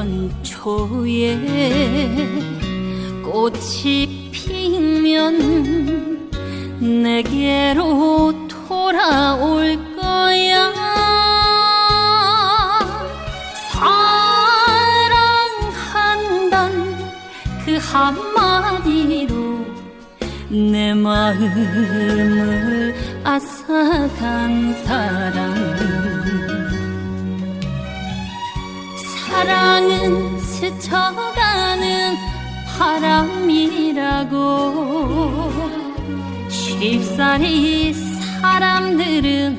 백년 초에 꽃이 피면 내게로 돌아올 거야. 사랑한단 그 한마디로 내 마음을 앗아간 사랑 사랑은 스쳐가는 바람이라고. 쉽사리 사람들은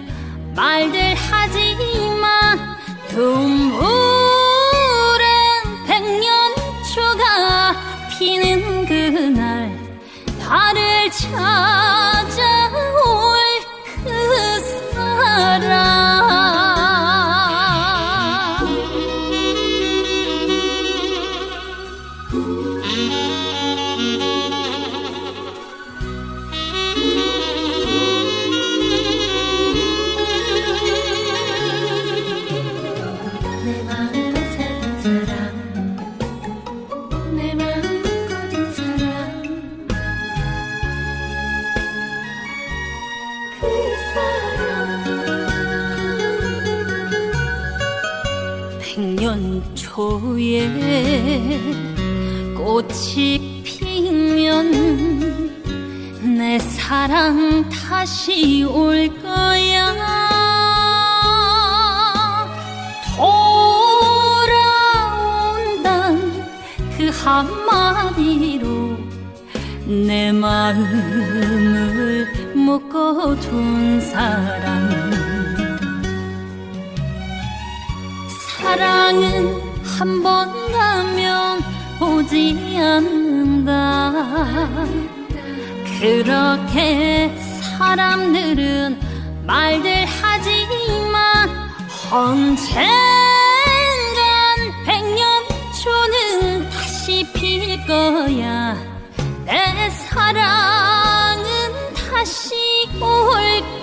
백년 초에 꽃이 피면 내 사랑 다시 올 거야 그 한마디로 내 마음을 묶어둔 사랑 사랑은 한 번 가면 오지 않는다. 그렇게 사람들은 말들 하지만 언젠 필 거야. 내 사랑은 다시 올 거야